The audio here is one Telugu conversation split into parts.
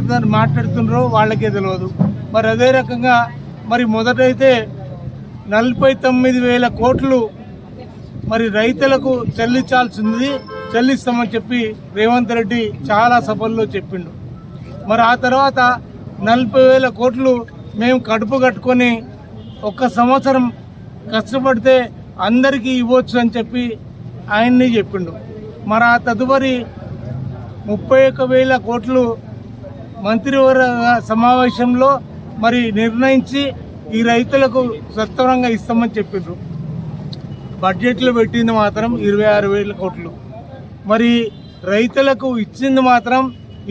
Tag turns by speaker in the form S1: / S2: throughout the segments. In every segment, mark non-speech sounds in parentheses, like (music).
S1: మాట్లాడుతున్నారు మాట్లాడుతున్నారో వాళ్ళకే తెలియదు మరి అదే రకంగా మరి మొదటైతే నలభై తొమ్మిది వేల కోట్లు మరి రైతులకు చెల్లించాల్సింది చెల్లిస్తామని చెప్పి రేవంత్ రెడ్డి చాలా సభల్లో చెప్పిండు. మరి ఆ తర్వాత నలభై వేల కోట్లు మేము కడుపు కట్టుకొని ఒక్క సంవత్సరం కష్టపడితే అందరికీ ఇవ్వచ్చు అని చెప్పి ఆయన్ని చెప్పిండు. మరి ఆ తదుపరి ముప్పై ఒక్క వేల కోట్లు మంత్రివర్గ సమావేశంలో మరి నిర్ణయించి ఈ రైతులకు సత్వరంగా ఇస్తామని చెప్పిండ్రు. బడ్జెట్లో పెట్టింది మాత్రం ఇరవై ఆరు వేల కోట్లు. మరి రైతులకు ఇచ్చింది మాత్రం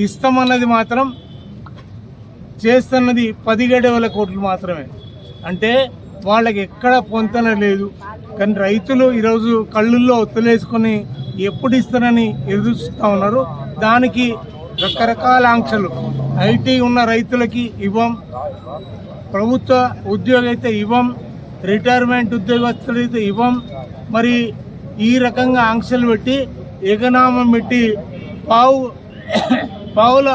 S1: ఇస్తామన్నది మాత్రం చేస్తున్నది పదిహేడు వేల కోట్లు మాత్రమే. అంటే వాళ్ళకి ఎక్కడ పొంతన లేదు. కానీ రైతులు ఈరోజు కళ్ళుల్లో ఒత్తులేసుకొని ఎప్పుడు ఇస్తారని ఎదురుస్తూ ఉన్నారు. దానికి రకరకాల ఆంక్షలు. ఐటీ ఉన్న రైతులకి ఇవ్వం. ప్రభుత్వ ఉద్యోగం అయితే ఇవ్వం. రిటైర్మెంట్ ఉద్యోగస్తులైతే ఇవ్వం. మరి ఈ రకంగా ఆంక్షలు పెట్టి ఎగనామం పెట్టి పావు (coughs) పావుల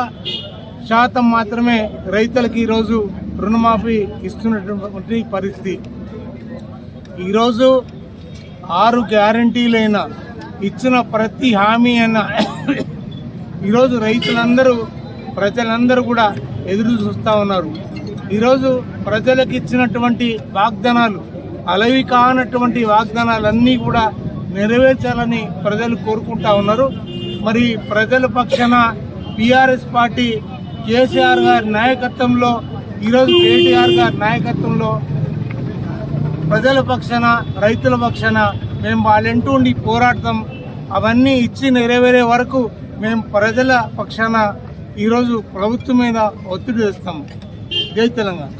S1: శాతం మాత్రమే రైతులకి ఈరోజు రుణమాఫీ ఇస్తున్నటువంటి పరిస్థితి. ఈరోజు ఆరు గ్యారంటీలైన ఇచ్చిన ప్రతి హామీ అయినా ఈరోజు రైతులందరూ ప్రజలందరూ కూడా ఎదురు చూస్తూ ఉన్నారు. ఈరోజు ప్రజలకు ఇచ్చినటువంటి వాగ్దానాలు అలవి కానటువంటి వాగ్దానాలన్నీ కూడా నెరవేర్చాలని ప్రజలు కోరుకుంటా ఉన్నారు. మరి ప్రజల పక్షాన పిఆర్ఎస్ పార్టీ కేసీఆర్ గారి నాయకత్వంలో ఈరోజు కేటీఆర్ గారి నాయకత్వంలో ప్రజల పక్షాన రైతుల పక్షాన మేము వాళ్ళంటూ ఉండి పోరాడతాం. అవన్నీ ఇచ్చి నెరవేరే వరకు మేము ప్రజల పక్షాన ఈరోజు ప్రభుత్వం మీద ఒత్తిడి తెస్తాం జై తెలంగాణ.